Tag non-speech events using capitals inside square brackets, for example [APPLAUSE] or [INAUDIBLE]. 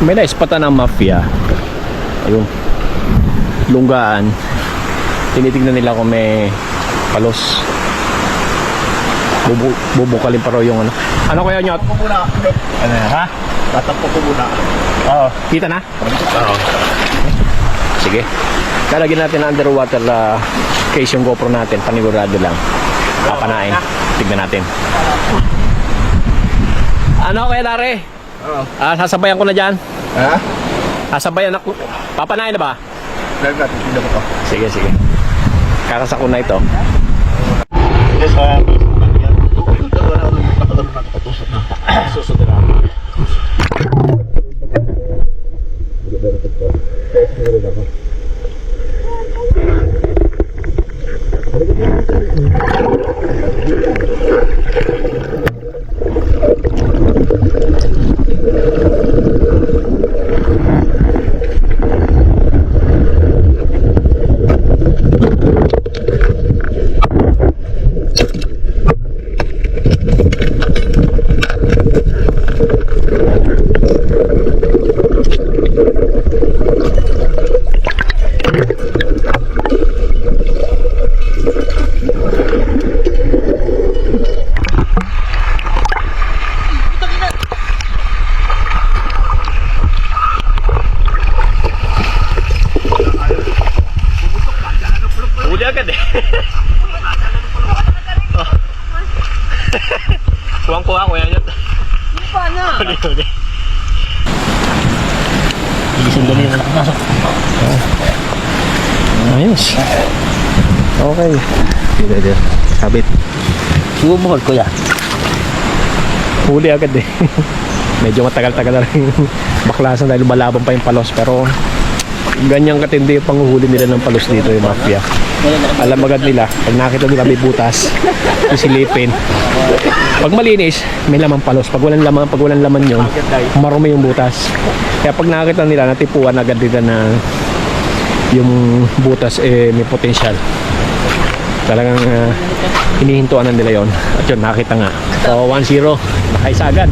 may naispatan ng mafia. Ayun. Lunggaan. Tinitignan nila kung may palos. Bubu bubukalin pa raw yung ano. Ano kaya? Tatampo ko muna. Ano ha? Tatampo ko muna. Oo. Kita na? Oo. Sige. Lalagyan natin ng underwater uh, case yung GoPro natin. Panigurado lang. Papanain. Tignan natin. Ano kaya Lare? Oo. Ah, sasabayan ko na dyan. Ha? Sasabayan ako. Papanain na ba? Dahil natin, tingnan ko to. Sige, sige. Kakasako na ito. Yes, ha. Yan. Wala [LAUGHS] ako nakakadal na nakatusok na. Susunod na. Huli agad eh. Kuwang-kuha ko yan. Paano? Huli, huli. Ilisang dali na nakapasok. Ayos. Okay. Dito, dito. Sabit. Sumubuhol ko yan. Huli agad eh. Medyo matagal-tagal na rin baklasan dahil malabang pa yung palos. Pero ganyang katindi yung panguhuli nila ng palos dito yung mafia. Alam agad nila, pag nakita nila may butas, isilipin. Pag malinis, may laman palos. Pag walang laman, pag walang laman yun, marumi yung butas. Kaya pag nakita nila, natipuan agad nila na yung butas eh may potensyal. Talagang uh, hinihintuan na nila yon At yun, nakita nga. So, 1-0. Nakaisa agad.